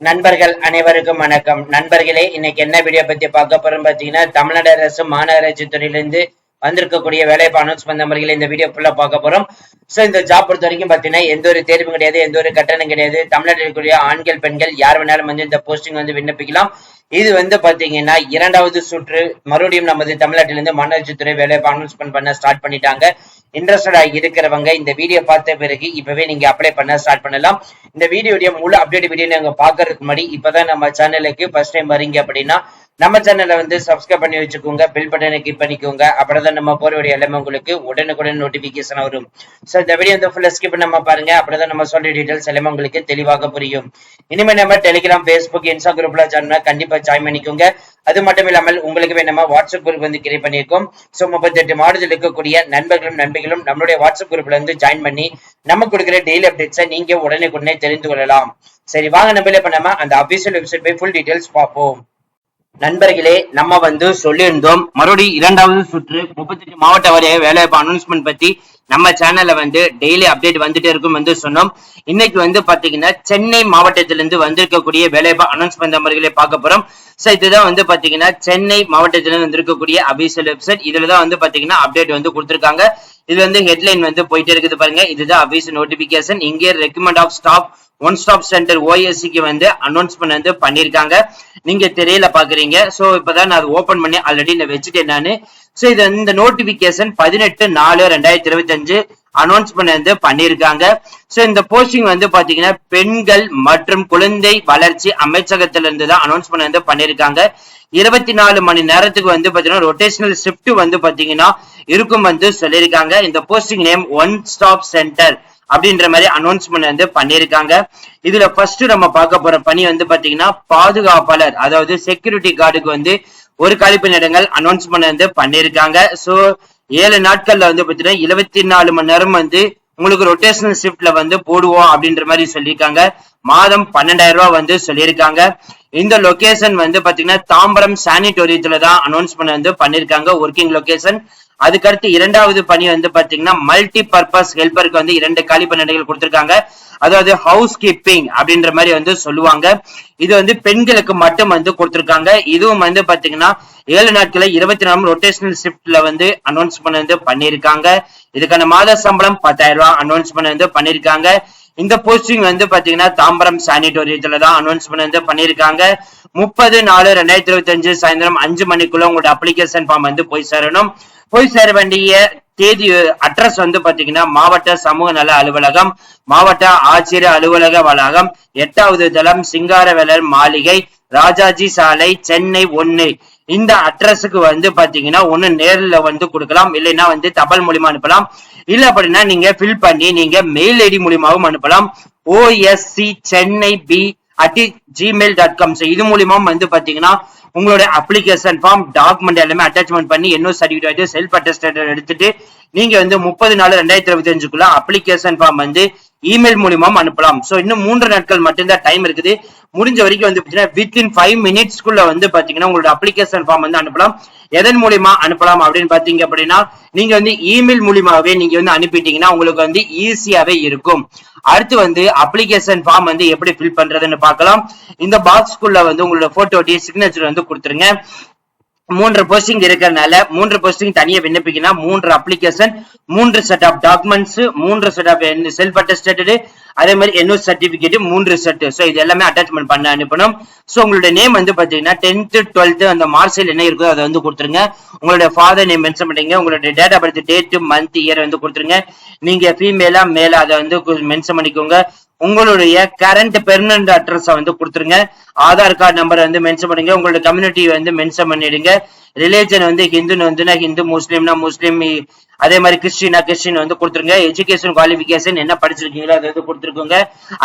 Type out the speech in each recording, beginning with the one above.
நண்பர்கள் அனைவருக்கும் வணக்கம். நண்பர்களே இன்னைக்கு என்ன வீடியோ பத்தி பார்க்க போறோம் பாத்தீங்கன்னா தமிழ்நாடு அரசு மாநகராட்சி துறையிலிருந்து வந்திருக்கக்கூடிய வேலைவாய்ப்பு அனௌன்ஸ்மெண்ட் முறையில் இந்த வீடியோ ஃபுல்லா பார்க்க போறோம். சோ இந்த ஜாப் பொறுத்த வரைக்கும் பாத்தீங்கன்னா எந்த ஒரு தேர்வும் கிடையாது எந்த ஒரு கட்டணம் கிடையாது. தமிழ்நாட்டில் இருக்கக்கூடிய ஆண்கள் பெண்கள் யார் வேணாலும் வந்து இந்த போஸ்டிங் வந்து விண்ணப்பிக்கலாம். இது வந்து பாத்தீங்கன்னா இரண்டாவது சுற்று. மறுபடியும் நமது தமிழ்நாட்டிலிருந்து மாநகராட்சி துறை வேலைவாய்ப்பு அனௌன்ஸ்மெண்ட் பண்ண ஸ்டார்ட் பண்ணிட்டாங்க. இன்ட்ரெஸ்டடா இருக்கிறவங்க இந்த வீடியோ பார்த்த பிறகு இப்பவே நீங்க அப்ளை பண்ண ஸ்டார்ட் பண்ணலாம். இந்த வீடியோடைய முழு அப்டேட் வீடியோ நீங்க பாக்குறதுக்கு முன்னாடி இப்பதான் நம்ம சேனலுக்கு ஃபர்ஸ்ட் டைம் வரீங்க அப்படின்னா நம்ம சேனலை வந்து சப்ஸ்கிரைப் பண்ணி வச்சுக்கோங்க பில் பட்டனை கிளிக் பண்ணிக்கோங்க. அப்படிதான் நம்ம போற எல்லாமே உங்களுக்கு உடனுக்குடன் நோட்டிபிகேஷன் வரும். ஸோ இந்த வீடியோ வந்து ஃபுல்லாக ஸ்கிப் நம்ம பாருங்க. அப்படிதான் நம்ம சொல்ற டீடைல்ஸ் எல்லாமே உங்களுக்கு தெளிவாக புரியும். இனிமே நம்ம டெலிகிராம் ஃபேஸ்புக் இன்ஸ்டா குரூப்ல ஜாயின் கண்டிப்பா ஜாயின் பண்ணிக்கோங்க. அது மட்டும் இல்லாமல் உங்களுக்கு வேணுமா வாட்ஸ்அப் குரூப் வந்து கிரியேட் பண்ணியிருக்கோம். ஸோ முப்பத்தெட்டு மாடுதல் இருக்கக்கூடிய நண்பர்களும் நண்பிகளும் நம்மளுடைய வாட்ஸ்அப் குரூப்ல வந்து ஜாயின் பண்ணி நம்ம கொடுக்குற டெய்லி அப்டேட்ஸை நீங்க உடனே உடனே தெரிந்து கொள்ளலாம். சரி வாங்க நம்ம இப்ப நம்ம அந்த அபிஷியல் வெப்சைட் போய் ஃபுல் டீடைல்ஸ் பார்ப்போம். நண்பர்களே நம்ம வந்து சொல்லியிருந்தோம் மறுபடியும் இரண்டாவது சுற்று முப்பத்தெட்டு மாவட்ட வாரியாக வேலைவாய்ப்பு அனௌன்ஸ்மெண்ட் பத்தி நம்ம சேனல்ல வந்து டெய்லி அப்டேட் வந்துட்டே இருக்கும் வந்து சொன்னோம். இன்னைக்கு வந்து பாத்தீங்கன்னா சென்னை மாவட்டத்திலிருந்து வந்திருக்கக்கூடிய வேலைவாய்ப்பு அனௌன்ஸ்மெண்ட் நம்பர்களை பார்க்க போறோம். சோ இதுதான் வந்து பாத்தீங்கன்னா சென்னை மாவட்டத்திலிருந்து வந்திருக்கக்கூடிய அபிஷியல் வெப்சைட் இதுலதான் வந்து பாத்தீங்கன்னா அப்டேட் வந்து கொடுத்திருக்காங்க. இது வந்து ஹெட்லைன் வந்து போயிட்டே இருக்குது பாருங்க. இதுதான் அபிஷியல் நோட்டிபிகேஷன் இங்கே recommend of stop one stop centre ஓஎஸ்சிக்கு வந்து அனௌன்ஸ்மெண்ட் வந்து பண்ணிருக்காங்க நீங்க திரையில பாக்குறீங்க. சோ இப்பதான் நான் அது ஓபன் பண்ணி ஆல்ரெடி நான் வச்சுட்டேன் என்னன்னு சோ இது இந்த நோட்டிபிகேஷன் பதினெட்டு நாலு ரெண்டாயிரத்தி இருபத்தி அஞ்சு அனௌன்ஸ்மெண்ட் வந்து பண்ணியிருக்காங்க. சோ இந்த போஸ்டிங் வந்து பாத்தீங்கன்னா பெண்கள் மற்றும் குழந்தை வளர்ச்சி அமைச்சகத்திலிருந்து தான் அனௌன்ஸ்மெண்ட் வந்து பண்ணியிருக்காங்க. இருபத்தி நாலு மணி நேரத்துக்கு வந்து பாத்தீங்கன்னா ரொட்டேஷனல் ஷிஃப்ட் வந்து பாத்தீங்கன்னா இருக்கும் வந்து சொல்லியிருக்காங்க. இந்த posting name one stop centre அப்படின்ற மாதிரி அனௌன்ஸ்மெண்ட் வந்து பண்ணியிருக்காங்க. இதுல ஃபர்ஸ்ட் நம்ம பார்க்க போற பணி வந்து பாத்தீங்கன்னா பாதுகாப்பாளர் அதாவது செக்யூரிட்டி கார்டுக்கு வந்து ஒரு கழிப்பிடங்கள் அனௌன்ஸ்மெண்ட் வந்து பண்ணியிருக்காங்க. சோ ஏழு நாட்கள்ல வந்து பாத்தீங்கன்னா இருபத்தி நாலு மணி நேரம் வந்து உங்களுக்கு ரொட்டேஷனல் ஷிஃப்ட்ல வந்து போடுவோம் அப்படின்ற மாதிரி சொல்லியிருக்காங்க. மாதம் பன்னெண்டாயிரம் ரூபாய் வந்து சொல்லியிருக்காங்க. இந்த லொகேஷன் வந்து பாத்தீங்கன்னா தாம்பரம் சானிட்டோரியத்துல தான் அனௌன்ஸ்மெண்ட் வந்து பண்ணிருக்காங்க ஒர்க்கிங் லொகேஷன் அதுக்கடுத்து இரண்டாவது பணி வந்து பாத்தீங்கன்னா மல்டி பர்பஸ் ஹெல்பருக்கு வந்து இரண்டு காலி பணியிடங்கள் கொடுத்திருக்காங்க. அதாவது ஹவுஸ் கீப்பிங் அப்படின்ற மாதிரி வந்து சொல்லுவாங்க. இது வந்து பெண்களுக்கு மட்டும் வந்து கொடுத்திருக்காங்க. இதுவும் வந்து பாத்தீங்கன்னா ஏழு நாட்கள இருபத்தி நாலு ரொட்டேஷனல் ஷிப்ட்ல வந்து அனௌன்ஸ்மெண்ட் வந்து பண்ணியிருக்காங்க. இதுக்கான மாத சம்பளம் பத்தாயிரம் ரூபாய் அனௌன்ஸ்மெண்ட் வந்து பண்ணிருக்காங்க இந்த போஸ்டிங் வந்து பாத்தீங்கன்னா தாம்பரம் சானிட்டோரியத்துல தான் அனௌன்ஸ்மெண்ட் வந்து பண்ணியிருக்காங்க. முப்பது நாலு ரெண்டாயிரத்தி இருபத்தி அஞ்சு சாயந்தரம் அஞ்சு மணிக்குள்ள உங்களோட அப்ளிகேஷன் ஃபார்ம் வந்து போய் சேரணும். போய் சேர வேண்டிய தேதி அட்ரஸ் வந்து பாத்தீங்கன்னா மாவட்ட சமூக நல அலுவலகம் மாவட்ட ஆட்சியர் அலுவலக வளாகம் எட்டாவது தளம் சிங்காரவேலர் மாளிகை ராஜாஜி சாலை சென்னை ஒன்னு. இந்த அட்ரஸுக்கு வந்து பாத்தீங்கன்னா ஒண்ணு நேர்ல வந்து கொடுக்கலாம் இல்லைன்னா வந்து தபால் மூலியமா அனுப்பலாம். இல்ல அப்படின்னா நீங்க ஃபில் பண்ணி நீங்க மெயில் ஐடி மூலியமாகவும் அனுப்பலாம். OSC Chennai B at Gmail dot com இது மூலியமா வந்து பாத்தீங்கன்னா உங்களோட அப்ளிகேஷன் ஃபார்ம் டாக்குமெண்ட் எல்லாமே அட்டாச்மெண்ட் பண்ணி என்ன சர்டிஃபிகேட் செல்ஃப் அட்டஸ்டேட் எடுத்துட்டு நீங்க வந்து முப்பது நாலு ரெண்டாயிரத்தி இருபத்தி அஞ்சுக்குள்ள அப்ளிகேஷன் ஃபார்ம் வந்து இமெயில் மூலியமாவும் அனுப்பலாம். சோ இன்னும் மூன்று நாட்கள் மட்டும்தான் டைம் இருக்குது. முடிஞ்ச வரைக்கும் வந்து பாத்தீங்கன்னா வித்தின் ஃபைவ் மினிட்ஸ்க்குள்ள வந்து பாத்தீங்கன்னா உங்களோட அப்ளிகேஷன் ஃபார்ம் வந்து அனுப்பலாம். எதன் மூலியமா அனுப்பலாம் அப்படின்னு பாத்தீங்க அப்படின்னா நீங்க வந்து இமெயில் மூலியமாவே நீங்க வந்து அனுப்பிட்டீங்கன்னா உங்களுக்கு வந்து ஈஸியாவே இருக்கும். அடுத்து வந்து அப்ளிகேஷன் ஃபார்ம் வந்து எப்படி ஃபில் பண்றதுன்னு பார்க்கலாம். இந்த பாக்ஸ்க்குள்ள வந்து உங்களோட போட்டோ டி சிக்னேச்சர் வந்து கொடுத்துருங்க. மூன்று போஸ்டிங் இருக்கிறதுனால மூன்று போஸ்டிங் தனியா விண்ணப்பிக்கணும் மூன்று அப்ளிகேஷன் மூன்று செட் ஆஃப் டாக்குமெண்ட்ஸ் மூன்று செட் ஆஃப் செல்ஃப் அட்டஸ்டேட்டட் அதே மாதிரி என்ன சர்டிபிகேட் மூன்று செட் ஸோ இது எல்லாமே அட்டாச்மெண்ட் பண்ண அனுப்பணும். ஸோ உங்களுடைய நேம் வந்து பாத்தீங்கன்னா டென்த் டுவெல்த் அந்த மார்க்ஸில் என்ன இருக்கோ அதை வந்து கொடுத்துருங்க. உங்களுடைய ஃபாதர் நேம் மென்ஷன் பண்ணுங்க உங்களுடைய date of birth date month year வந்து கொடுத்துருங்க. நீங்க ஃபீமேலா மேலா அதை வந்து மென்ஷன் பண்ணிக்கோங்க. உங்களுடைய கரண்ட் பெர்மனன்ட் அட்ரஸ் வந்து கொடுத்துருங்க. ஆதார் கார்டு நம்பர் வந்து மென்ஷன் பண்ணுங்க உங்களுடைய கம்யூனிட்டி வந்து மென்ஷன் பண்ணிடுங்க. ரிலேஜன் வந்து ஹிந்துன்னு வந்துன்னா ஹிந்து முஸ்லீம்னா முஸ்லீம் அதே மாதிரி கிறிஸ்டினா கிறிஸ்டின் வந்து கொடுத்துருங்க. எஜுகேஷன் குவாலிபிகேஷன் என்ன படிச்சிருக்கீங்களோ அதை வந்து கொடுத்துருக்கோங்க.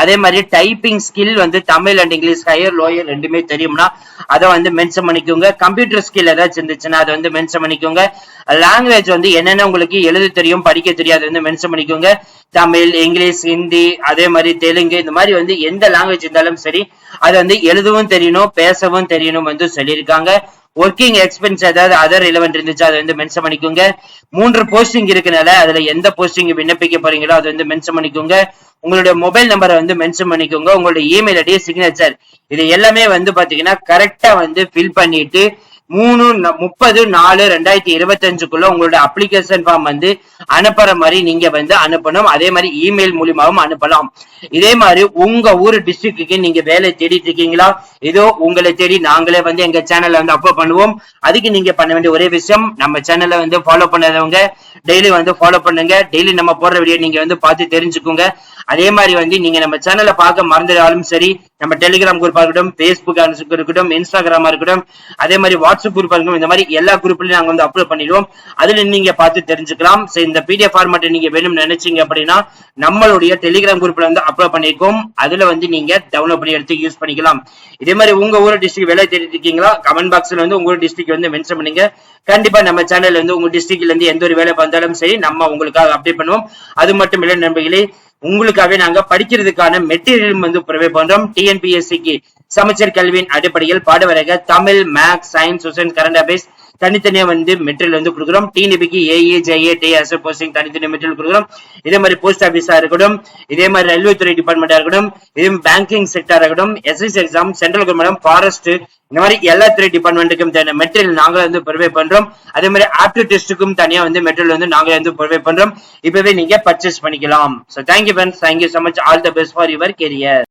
அதே மாதிரி டைப்பிங் ஸ்கில் வந்து Tamil and English higher lower ரெண்டுமே தெரியும்னா அதை வந்து மென்ஷன் பண்ணிக்கோங்க. கம்ப்யூட்டர் ஸ்கில் ஏதாச்சும் இருந்துச்சுன்னா அதை வந்து மென்ஷன் பண்ணிக்கோங்க. லாங்குவேஜ் வந்து என்னென்ன உங்களுக்கு எழுத தெரியும் படிக்க தெரியாது வந்து மென்ஷன் பண்ணிக்கோங்க. தமிழ் இங்கிலீஷ் ஹிந்தி அதே மாதிரி தெலுங்கு இந்த மாதிரி வந்து எந்த லாங்குவேஜ் இருந்தாலும் சரி அது வந்து எழுதவும் தெரியணும் பேசவும் தெரியணும் வந்து சொல்லியிருக்காங்க. ஒர்க்கிங் எக்ஸ்பென்ஸ் ஏதாவது அதர் ரிலவெண்ட் இருந்துச்சு அதை வந்து மென்ஷன் பண்ணிக்கோங்க. மூன்று போஸ்டிங் இருக்கனால அதுல எந்த போஸ்டிங் விண்ணப்பிக்க போறீங்களோ அதை வந்து மென்ஷன் பண்ணிக்கோங்க. உங்களுடைய மொபைல் நம்பரை வந்து மென்ஷன் பண்ணிக்கோங்க. உங்களுடைய இமெயில் ஐடி சிக்னேச்சர் இது எல்லாமே வந்து பாத்தீங்கன்னா கரெக்டா வந்து ஃபில் பண்ணிட்டு மூணு முப்பது நாலு ரெண்டாயிரத்தி இருபத்தஞ்சுக்குள்ள உங்களோட அப்ளிகேஷன் ஃபார்ம் வந்து அனுப்புற மாதிரி நீங்க வந்து அனுப்பணும். அதே மாதிரி இமெயில் மூலியமாவும் அனுப்பலாம். இதே மாதிரி உங்க ஊர் டிஸ்ட்ரிக்ட்டுக்கு நீங்க வேலை தேடிட்டு இருக்கீங்களா? ஏதோ உங்களை தேடி நாங்களே வந்து எங்க சேனல்ல வந்து அப்லோட் பண்ணுவோம். அதுக்கு நீங்க பண்ண வேண்டிய ஒரே விஷயம் நம்ம சேனல்ல வந்து ஃபாலோ பண்ணாதவங்க டெய்லி வந்து ஃபாலோ பண்ணுங்க. டெய்லி நம்ம போடுற வீடியோ நீங்க வந்து பார்த்து தெரிஞ்சுக்கோங்க. அதே மாதிரி வந்து நீங்க நம்ம சேனலை பார்க்க மறந்துடாலும் சரி நம்ம டெலிகிராம் குரூப்பா இருக்கட்டும் ஃபேஸ்புக் இருக்கட்டும் இன்ஸ்டாகிராமா இருக்கட்டும் அதே மாதிரி வாட்ஸ்அப் குரூப்பா இருக்கட்டும் இந்த மாதிரி எல்லா குரூப்லயும் நாங்க வந்து அப்லோட் பண்ணிடுவோம். அதுல நீங்க பார்த்து தெரிஞ்சுக்கலாம். சரி இந்த பிடிஎஃப் ஃபார்மேட் நீங்க வேணும்னு நினைச்சீங்க அப்படின்னா நம்மளுடைய டெலிகிராம் குரூப்ல வந்து அப்லோட் பண்ணிருக்கோம். அதுல வந்து நீங்க டவுன்லோட் பண்ணி எடுத்து யூஸ் பண்ணிக்கலாம். இதே மாதிரி உங்க ஊர் டிஸ்ட்ரிக்ட் வேலை தேடிட்டு இருக்கீங்களா? கமெண்ட் பாக்ஸ்ல வந்து உங்க டிஸ்ட்ரிக்ட் வந்து மென்ஷன் பண்ணுங்க. கண்டிப்பா நம்ம சேனல்ல இருந்து உங்க டிஸ்ட்ரிக்ட்ல இருந்து எந்த ஒரு வேலை வந்தாலும் சரி நம்ம உங்களுக்காக அப்டேட் பண்ணுவோம். அது மட்டும் இல்லை நண்பர்களே உங்களுக்காகவே நாங்க படிக்கிறதுக்கான மெட்டீரியல் வந்து ப்ரொவைட் பண்றோம். டிஎன்பிஎஸ்சிக்கு சமச்சீர் கல்வியின் அடிப்படையில் பாடவரக Tamil maths science social current affairs தனித்தனியா வந்து மெட்டீரியல் வந்து கொடுக்குறோம். டிஎன்பிக்கு ஏஏ ஜேஏ டிஎஸ் போஸ்டிங் தனித்தனி மெட்டீரியல் கொடுக்குறோம். இதே மாதிரி போஸ்ட் ஆபீஸா இருக்கட்டும் இதே மாதிரி ரயில்வே துறை டிபார்ட்மெண்டா இருக்கட்டும் இதே பேங்கிங் செக்டரா இருக்கட்டும் SS exam central government forest இந்த மாதிரி எல்லா துறை டிபார்ட்மெண்ட்டுக்கும் தேவையான மெட்டீரியல் நாங்களே வந்து ப்ரொவைட் பண்றோம். அதே மாதிரி ஆப்டி டெஸ்ட்டுக்கும் தனியா வந்து மெட்டீரியல் வந்து நாங்களே வந்து ப்ரொவைட் பண்றோம். இப்பவே நீங்க பர்ச்சேஸ் பண்ணிக்கலாம். So thank you friends thank you so much all the best for your career